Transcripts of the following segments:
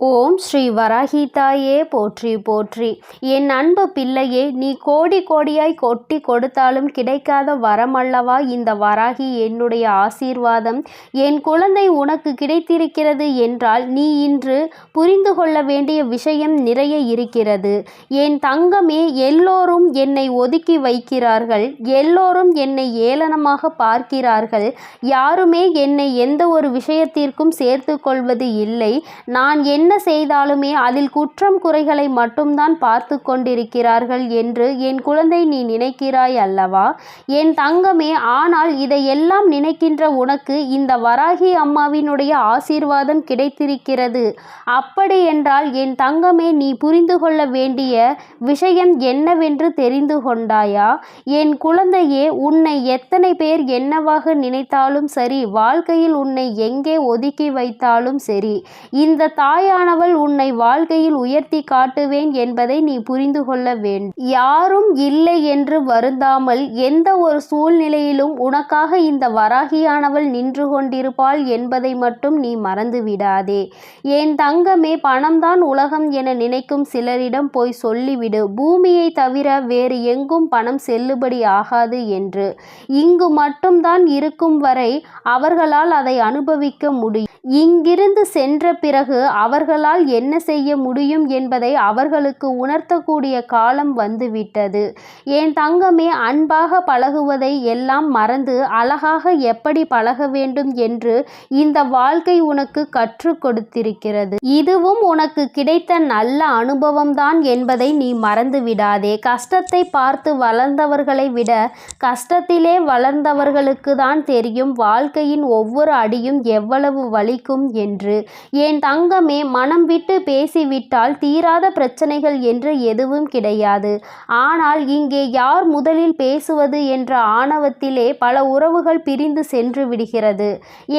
ஓம் ஸ்ரீ வராகிதாயே போற்றி போற்றி. என் அன்பு பிள்ளையே நீ கோடி கோடியாய் கொட்டி கொடுத்தாலும் கிடைக்காத வரமல்லவா இந்த வராகி என்னுடைய ஆசீர்வாதம்? என் குழந்தை உனக்கு கிடைத்திருக்கிறது என்றால் நீ இன்று புரிந்து கொள்ள வேண்டிய விஷயம் நிறைய இருக்கிறது. என் தங்கமே எல்லோரும் என்னை ஒதுக்கி வைக்கிறார்கள். எல்லோரும் என்னை ஏளனமாக பார்க்கிறார்கள். யாருமே என்னை எந்த ஒரு விஷயத்திற்கும் சேர்த்து கொள்வது இல்லை. நான் என் என்ன செய்தாலுமே அதில் குற்றம் குறைகளை மட்டும்தான் பார்த்து கொண்டிருக்கிறார்கள் என்று என் குழந்தை நீ நினைக்கிறாய் அல்லவா? என் தங்கமே ஆனால் இதையெல்லாம் நினைக்கின்ற உனக்கு இந்த வராகி அம்மாவினுடைய ஆசீர்வாதம் கிடைத்திருக்கிறது. அப்படி என்றால் என் தங்கமே நீ புரிந்து கொள்ள வேண்டிய விஷயம் என்னவென்று தெரிந்து கொண்டாயா? என் குழந்தையே உன்னை எத்தனை பேர் என்னவாக நினைத்தாலும் சரி வாழ்க்கையில் உன்னை எங்கே ஒதுக்கி வைத்தாலும் சரி இந்த தாயா தாயானவள் உன்னை வாழ்க்கையில் உயர்த்தி காட்டுவேன் என்பதை நீ புரிந்து கொள்ள வேண்டும் யாரும் இல்லை என்று வருந்தாமல் எந்த ஒரு சூழ்நிலையிலும் உனக்காக இந்த வராகியானவள் நின்று கொண்டிருப்பாள் என்பதை மட்டும் நீ மறந்து விடாதே. என் தங்கமே பணம்தான் உலகம் என நினைக்கும் சிலரிடம் போய் சொல்லிவிடு. பூமியை தவிர வேறு எங்கும் பணம் செல்லுபடி ஆகாது என்று. இங்கு மட்டும்தான் இருக்கும் வரை அவர்களால் அதை அனுபவிக்க முடியும். இங்கிருந்து சென்ற பிறகு அவர் அவர்களால் என்ன செய்ய முடியும் என்பதை அவர்களுக்கு உணர்த்தக்கூடிய காலம் வந்துவிட்டது. என் தங்கமே அன்பாக பழகுவதை எல்லாம் மறந்து அழகாக எப்படி பழக வேண்டும் என்று இந்த வாழ்க்கை உனக்கு கற்றுக் கொடுத்திருக்கிறது. இதுவும் உனக்கு கிடைத்த நல்ல அனுபவம்தான் என்பதை நீ மறந்து விடாதே. கஷ்டத்தை பார்த்து வளர்ந்தவர்களை விட கஷ்டத்திலே வளர்ந்தவர்களுக்கு தான் தெரியும் வாழ்க்கையின் ஒவ்வொரு அடியும் எவ்வளவு வலிக்கும் என்று. என் தங்கமே மனம் விட்டு பேசிவிட்டால் தீராத பிரச்சனைகள் என்று எதுவும் கிடையாது. ஆனால் இங்கே யார் முதலில் பேசுவது என்ற ஆணவத்திலே பல உறவுகள் பிரிந்து சென்று விடுகிறது.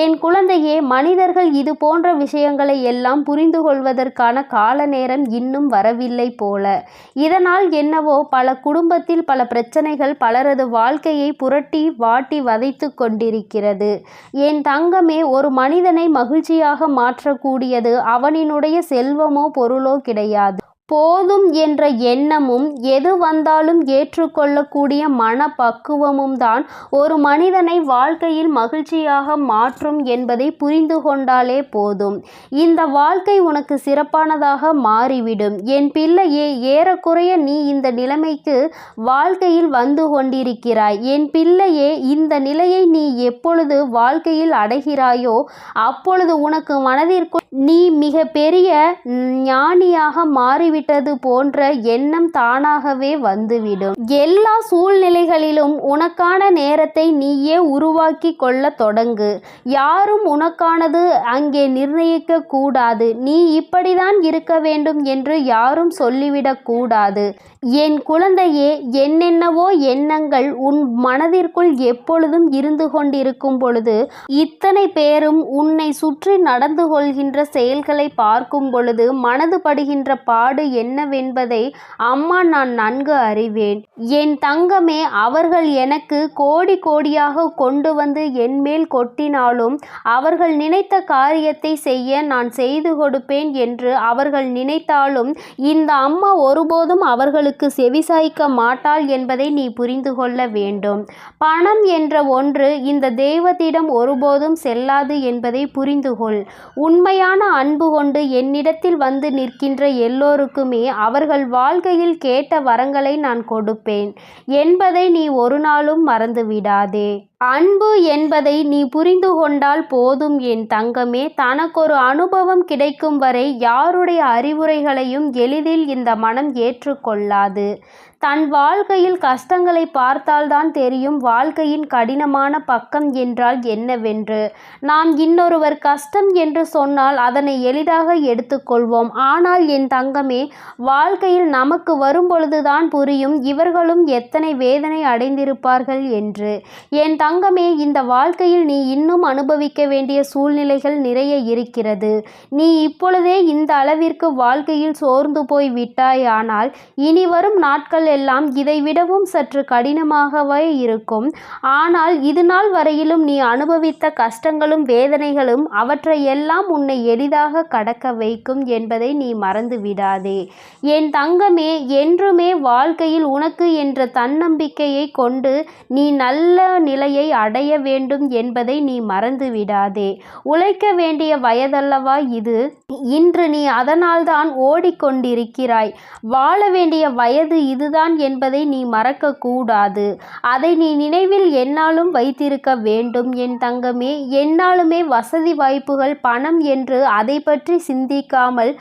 என் குழந்தையே மனிதர்கள் இது போன்ற விஷயங்களை எல்லாம் புரிந்து கொள்வதற்கான கால நேரம் இன்னும் வரவில்லை போல. இதனால் என்னவோ பல குடும்பத்தில் பல பிரச்சனைகள் பலரது வாழ்க்கையை புரட்டி வாட்டி வதைத்து கொண்டிருக்கிறது. என் தங்கமே ஒரு மனிதனை மகிழ்ச்சியாக மாற்றக்கூடியது அவனின் அவனினுடைய செல்வமோ பொருளோ கிடையாது. போதும் என்ற எண்ணமும் எது வந்தாலும் ஏற்றுக்கொள்ளக்கூடிய மனப்பக்குவமும் தான் ஒரு மனிதனை வாழ்க்கையில் மகிழ்ச்சியாக மாற்றும் என்பதை புரிந்து கொண்டாலே போதும். இந்த வாழ்க்கை உனக்கு சிறப்பானதாக மாறிவிடும். என் பிள்ளையே ஏறக்குறைய நீ இந்த நிலைமைக்கு வாழ்க்கையில் வந்து கொண்டிருக்கிறாய். என் பிள்ளையே இந்த நிலையை நீ எப்பொழுது வாழ்க்கையில் அடைகிறாயோ அப்பொழுது உனக்கு மனதிற்குள் நீ மிக பெரிய ஞானியாக மாறிவிட்டது போன்ற எண்ணம் தானாகவே வந்துவிடும். எல்லா சூழ்நிலைகளிலும் உனக்கான நேரத்தை நீயே உருவாக்கி கொள்ள தொடங்கு. யாரும் உனக்கானது அங்கே நிர்ணயிக்க கூடாது. நீ இப்படிதான் இருக்க வேண்டும் என்று யாரும் சொல்லிவிடக் கூடாது. என் குழந்தையே என்னென்னவோ எண்ணங்கள் உன் மனதிற்குள் எப்பொழுதும் இருந்து கொண்டிருக்கும் பொழுது இத்தனை பேரும் உன்னை சுற்றி நடந்து கொள்கின்ற செயல்களை பார்க்கும் பொழுது மனது படுகின்ற பாடு என்னவென்பதை அம்மா நான் நன்கு அறிவேன். என் தங்கமே அவர்கள் எனக்கு கோடி கோடியாக கொண்டு வந்து என்மேல் கொட்டினாலும் அவர்கள் நினைத்த காரியத்தை செய்ய நான் செய்து கொடுப்பேன் என்று அவர்கள் நினைத்தாலும் இந்த அம்மா ஒருபோதும் அவர்களுக்கு செவிசாய்க்க மாட்டாள் என்பதை நீ புரிந்து கொள்ள வேண்டும். பணம் என்ற ஒன்று இந்த தெய்வத்திடம் ஒருபோதும் செல்லாது என்பதை புரிந்துகொள் கொள். உண்மையான அன்பு கொண்டு என்னிடத்தில் வந்து நிற்கின்ற எல்லோருக்குமே அவர்கள் வாழ்க்கையில் கேட்ட வரங்களை நான் கொடுப்பேன். என்பதை நீ ஒரு நாளும் மறந்துவிடாதே. அன்பு என்பதை நீ புரிந்து கொண்டால் போதும் என் தங்கமே. தனக்கொரு அனுபவம் கிடைக்கும் வரை யாருடைய அறிவுரைகளையும் எளிதில் இந்த மனம் ஏற்றுக்கொள்ளாது. தன் வாழ்க்கையில் கஷ்டங்களை பார்த்தால்தான் தெரியும் வாழ்க்கையின் கடினமான பக்கம் என்றால் என்னவென்று. நாம் இன்னொருவர் கஷ்டம் என்று சொன்னால் அதனை எளிதாக எடுத்துக்கொள்வோம். ஆனால் என் தங்கமே வாழ்க்கையில் நமக்கு வரும்பொழுதுதான் புரியும் இவர்களும் எத்தனை வேதனை அடைந்திருப்பார்கள் என்று. என் தங்கமே இந்த வாழ்க்கையில் நீ இன்னும் அனுபவிக்க வேண்டிய சூழ்நிலைகள் நிறைய இருக்கிறது. நீ இப்பொழுதே இந்த அளவிற்கு வாழ்க்கையில் சோர்ந்து போய் விட்டாயானால் இனி வரும் நாட்கள் எல்லாம் இதை விடவும் சற்று கடினமாகவே இருக்கும். ஆனால் இது நாள் வரையிலும் நீ அனுபவித்த கஷ்டங்களும் வேதனைகளும் அவற்றை எல்லாம் உன்னை எளிதாக கடக்க வைக்கும் என்பதை நீ மறந்து விடாதே. என் தங்கமே என்றுமே வாழ்க்கையில் உனக்கு என்ற தன்னம்பிக்கையை கொண்டு நீ நல்ல நிலையை அடைய வேண்டும் என்பதை நீ மறந்துவிடாதே. உழைக்க வேண்டிய வயதல்லவா இது? இன்று நீ அதனால்தான் ஓடிக்கொண்டிருக்கிறாய். வாழ வேண்டிய வயது இதுதான் என்பதை நீ மறக்கக்கூடாது. அதை நீ நினைவில் என்னாலும் வைத்திருக்க வேண்டும். என் தங்கமே என்னாலுமே வசதி வாய்ப்புகள் பணம் என்று அதை பற்றி சிந்திக்காமல்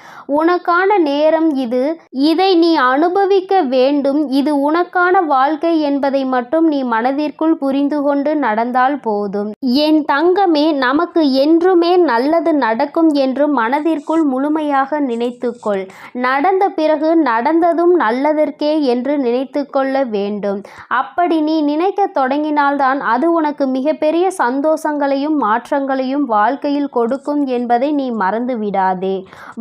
உனக்கான நேரம் இது. இதை நீ அனுபவிக்க வேண்டும். இது உனக்கான வாழ்க்கை என்பதை மட்டும் நீ மனதிற்குள் புரிந்து கொண்டு நடந்தால் போதும். என் தங்கமே நமக்கு என்றுமே நல்லது நடக்கும் என்று மனதில் மனதிற்குள் முழுமையாக நினைத்துக்கொள். நடந்த பிறகு நடந்ததும் நல்லதற்கே என்று நினைத்து கொள்ள வேண்டும். அப்படி நீ நினைக்க தொடங்கினால்தான் அது உனக்கு மிகப்பெரிய சந்தோஷங்களையும் மாற்றங்களையும் வாழ்க்கையில் கொடுக்கும் என்பதை நீ மறந்து விடாதே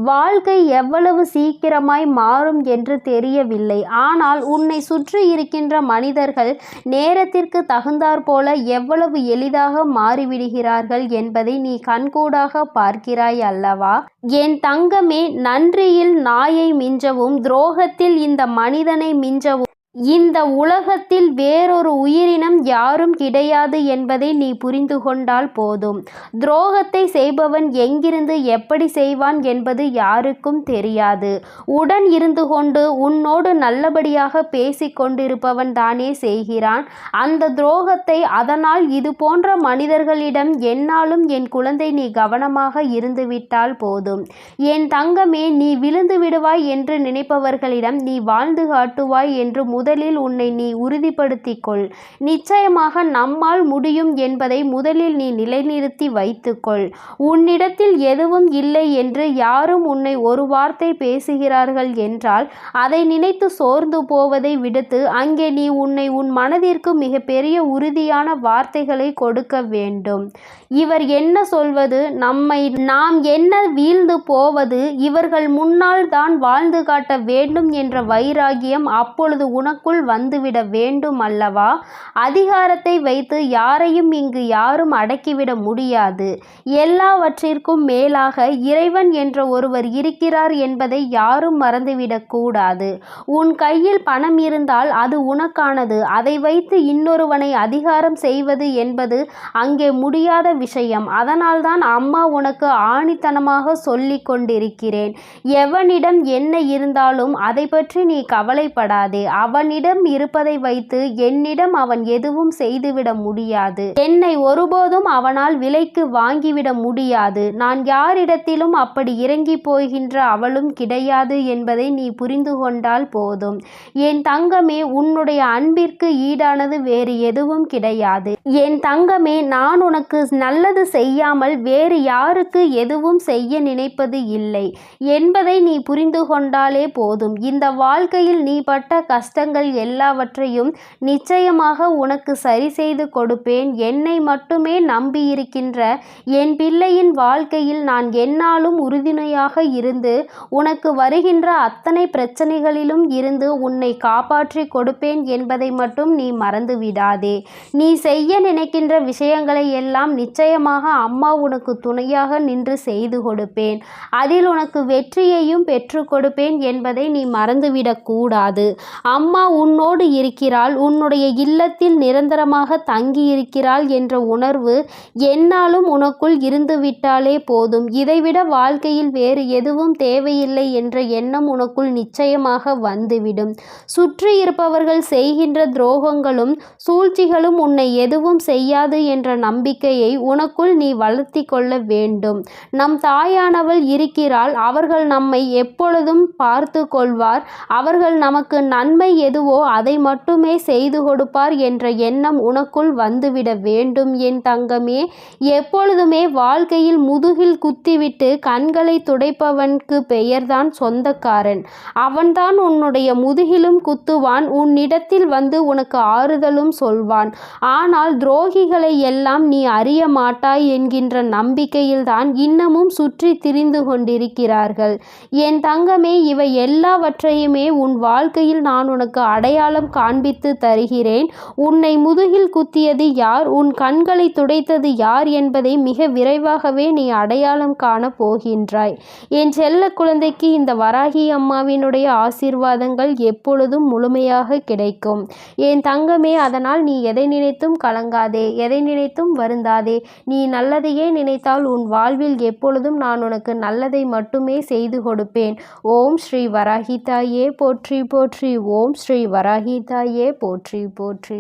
வாழ்க்கை எவ்வளவு சீக்கிரமாய் மாறும் என்று தெரியவில்லை. ஆனால் உன்னை சுற்றி இருக்கின்ற மனிதர்கள் நேரத்திற்கு தகுந்தாற் போல எவ்வளவு எளிதாக மாறிவிடுகிறார்கள் என்பதை நீ கண்கூடாக பார்க்கிறாய் அல்லவா? என் தங்கமே நன்றியில் நாயை மிஞ்சவும் துரோகத்தில் இந்த மனிதனை மிஞ்சவும். இந்த உலகத்தில் வேறொரு உயிரினம் யாரும் கிடையாது என்பதை நீ புரிந்து கொண்டால் போதும். துரோகத்தை செய்பவன் எங்கிருந்து எப்படி செய்வான் என்பது யாருக்கும் தெரியாது. உடன் இருந்து கொண்டு உன்னோடு நல்லபடியாக பேசி கொண்டிருப்பவன் தானே செய்கிறான். அந்த துரோகத்தை அதனால் இது போன்ற மனிதர்களிடம் என்னாலும் என் குழந்தை நீ கவனமாக இருந்துவிட்டால் போதும். என் தங்கமே நீ விழுந்து விடுவாய் என்று நினைப்பவர்களிடம் நீ வாழ்ந்து காட்டுவாய் என்று முதலில் உன்னை நீ உறுதிப்படுத்திக் கொள் நிச்சயமாக நம்மால் முடியும் என்பதை முதலில் நீ நிலைநிறுத்தி வைத்துக்கொள். உன்னிடத்தில் எதுவும் இல்லை என்று யாரும் உன்னை ஒரு வார்த்தை பேசுகிறார்கள் என்றால் அதை நினைத்து சோர்ந்து போவதை விடுத்து அங்கே நீ உன்னை உன் மனதிற்கு மிகப்பெரிய உறுதியான வார்த்தைகளை கொடுக்க வேண்டும். இவர் என்ன சொல்வது? நம்மை நாம் என்ன வீழ்ந்து போவது? இவர்கள் முன்னால் தான் வாழ்ந்து காட்ட வேண்டும் என்ற வைராகியம் அப்பொழுது தனக்குள் வந்துவிட வேண்டும் அல்லவா? அதிகாரத்தை வைத்து யாரையும் இங்கு யாரும் அடக்கிவிட முடியாது. எல்லாவற்றிற்கும் மேலாக இறைவன் என்ற ஒருவர் இருக்கிறார் என்பதை யாரும் மறந்துவிடக் கூடாது. உன் கையில் பணம் இருந்தால் அது உனக்கானது. அதை வைத்து இன்னொருவனை அதிகாரம் செய்வது என்பது அங்கே முடியாத விஷயம். அதனால்தான் அம்மா உனக்கு ஆணித்தனமாக சொல்லிக் கொண்டிருக்கிறேன். எவனிடம் என்ன இருந்தாலும் அதை பற்றி நீ கவலைப்படாதே. அவனிடம் இருப்பதை வைத்து என்னிடம் அவன் எதுவும் செய்துவிட முடியாது. என்னை ஒருபோதும் அவனால் விலைக்கு வாங்கிவிட முடியாது. நான் யாரிடத்திலும் அப்படி இறங்கி போகின்ற அவளும் கிடையாது என்பதை நீ புரிந்து கொண்டால் போதும். என் தங்கமே உன்னுடைய அன்பிற்கு ஈடானது வேறு எதுவும் கிடையாது. என் தங்கமே நான் உனக்கு நல்லது செய்யாமல் வேறு யாருக்கு எதுவும் செய்ய நினைப்பது இல்லை என்பதை நீ புரிந்து கொண்டாலே போதும். இந்த வாழ்க்கையில் நீ பட்ட கஷ்டங்கள் எல்லாவற்றையும் நிச்சயமாக உனக்கு சரி செய்து கொடுப்பேன். என்னை மட்டுமே நம்பியிருக்கின்ற என் பிள்ளையின் வாழ்க்கையில் நான் என்னாலும் உறுதுணையாக இருந்து உனக்கு வருகின்ற அத்தனை பிரச்சனைகளிலும் இருந்து உன்னை காப்பாற்றி கொடுப்பேன் என்பதை மட்டும் நீ மறந்து விடாதே நீ செய்ய நினைக்கின்ற விஷயங்களை எல்லாம் நிச்சயமாக அம்மா உனக்கு துணையாக நின்று செய்து கொடுப்பேன். அதில் உனக்கு வெற்றியையும் பெற்று கொடுப்பேன் என்பதை நீ மறந்துவிடக்கூடாது அம்மா அம்மா உன்னோடு இருக்கிறாள் உன்னுடைய இல்லத்தில் நிரந்தரமாக தங்கியிருக்கிறாள் என்ற உணர்வு என்னாலும் உனக்குள் இருந்துவிட்டாலே போதும். இதைவிட வாழ்க்கையில் வேறு எதுவும் தேவையில்லை என்ற எண்ணம் உனக்குள் நிச்சயமாக வந்துவிடும். சுற்றி இருப்பவர்கள் செய்கின்ற துரோகங்களும் சூழ்ச்சிகளும் உன்னை எதுவும் செய்யாது என்ற நம்பிக்கையை உனக்குள் நீ வளர்த்தி கொள்ள வேண்டும். நம் தாயானவள் இருக்கிறாள் அவர்கள் நம்மை எப்பொழுதும் பார்த்து கொள்வார். அவர்கள் நமக்கு நன்மை எது எதுவோ அதை மட்டுமே செய்து கொடுப்பார் என்ற எண்ணம் உனக்குள் வந்துவிட வேண்டும் என் தங்கமே. எப்பொழுதுமே வாழ்க்கையில் முதுகில் குத்திவிட்டு கண்களை துடைப்பவனுக்கு பெயர்தான் சொந்தக்காரன். அவன்தான் உன்னுடைய முதுகிலும் குத்துவான் உன்னிடத்தில் வந்து உனக்கு ஆறுதலும் சொல்வான். ஆனால் துரோகிகளை எல்லாம் நீ அறிய மாட்டாய் என்கின்ற நம்பிக்கையில்தான் இன்னமும் சுற்றி திரிந்து கொண்டிருக்கிறார்கள். என் தங்கமே இவை எல்லாவற்றையுமே உன் வாழ்க்கையில் நான் உனக்கு உனக்கு அடையாளம் காண்பித்து தருகிறேன். உன்னை முதுகில் குத்தியது யார்? உன் கண்களை துடைத்தது யார் என்பதை மிக விரைவாகவே நீ அடையாளம் காண போகின்றாய். என் செல்ல குழந்தைக்கு இந்த வராகி அம்மாவினுடைய ஆசீர்வாதங்கள் எப்பொழுதும் முழுமையாக கிடைக்கும். என் தங்கமே அதனால் நீ எதை நினைத்தும் கலங்காதே எதை நினைத்தும் வருந்தாதே. நீ நல்லதையே நினைத்தால் உன் வாழ்வில் எப்பொழுதும் நான் உனக்கு நல்லதை மட்டுமே செய்து கொடுப்பேன். ஓம் ஸ்ரீ வராகி தாயே போற்றி போற்றி. ஓம் ஸ்ரீ வராகி தாயே போற்றி போற்றி.